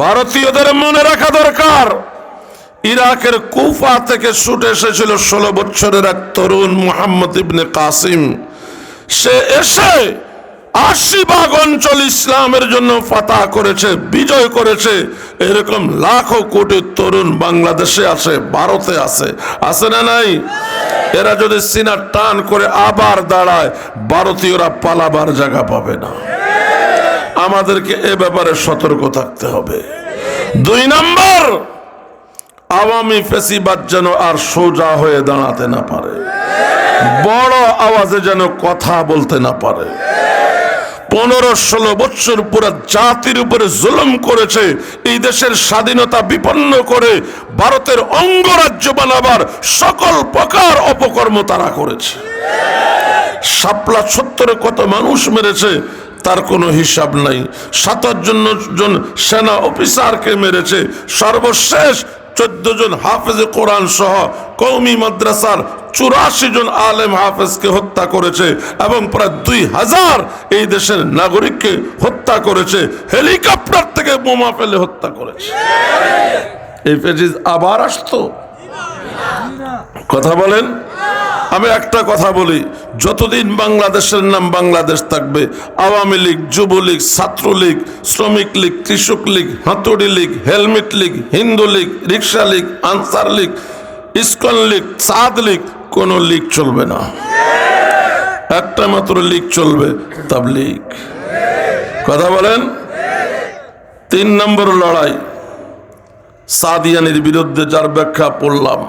ভারতীয়দের মনে রাখা দরকার। ইরাকের কুফা থেকে ছুটে এসেছিল ষোলো বছরের এক তরুণ মোহাম্মদ ইবনে কাসিম। সে এসে আশি ভাগ অঞ্চল ইসলামের জন্য ফাতা করেছে, বিজয় করেছে। এরকম লাখো কোটি তরুণ বাংলাদেশে আছে, ভারতে আছে। আছে না নাই? এরা যদি সিনা টান করে আবার দাঁড়ায়, ভারতীয়রা পালাবার জায়গা পাবে না। আমাদেরকে এ ব্যাপারে সতর্ক থাকতে হবে। দুই নম্বর, আওয়ামী ফেসিবাদ যেন আর সোজা হয়ে দাঁড়াতে না পারে। বড় আওয়াজে যেন কথা বলতে না পারে। পনেরো ষোলো বছর পুরো জাতির উপরে জুলুম করেছে, এই দেশের স্বাধীনতা বিপন্ন করে ভারতের অঙ্গরাজ্য বানাবার সকল প্রকার অপকর্ম তারা করেছে। শাপলা সত্তরে কত মানুষ মেরেছে তার কোনো হিসাব নাই। সাতাশ জন সেনা অফিসারকে মেরেছে। সর্বশেষ চোদ্দ জন হাফেজে কোরআন সহ কৌমি মাদ্রাসার চুরাশি জন আলেম হাফেজকে হত্যা করেছে এবং প্রায় দুই হাজার এই দেশের নাগরিককে হত্যা করেছে। হেলিকপ্টার থেকে বোমা ফেলে হত্যা করেছে। এই ফেজিজ আবার আসতো? কথা বলেন। আমি একটা কথা বলি, যতদিন বাংলাদেশের নাম বাংলাদেশ থাকবে, আওয়ামী লীগ, যুবলীগ, ছাত্রলীগ, শ্রমিক লীগ, কৃষক লীগ, হাতুড়ি league, helmet league, Hindu league, rickshaw league, Ansar league, ISKCON league, Saad league, কোন লীগ চলবে না। একটা মাত্র লীগ চলবে, তাবলীগ। কথা বলেন? তিন নম্বর লড়াই, সাদিয়ানির বিরুদ্ধে যার ব্যাখ্যা পড়লাম।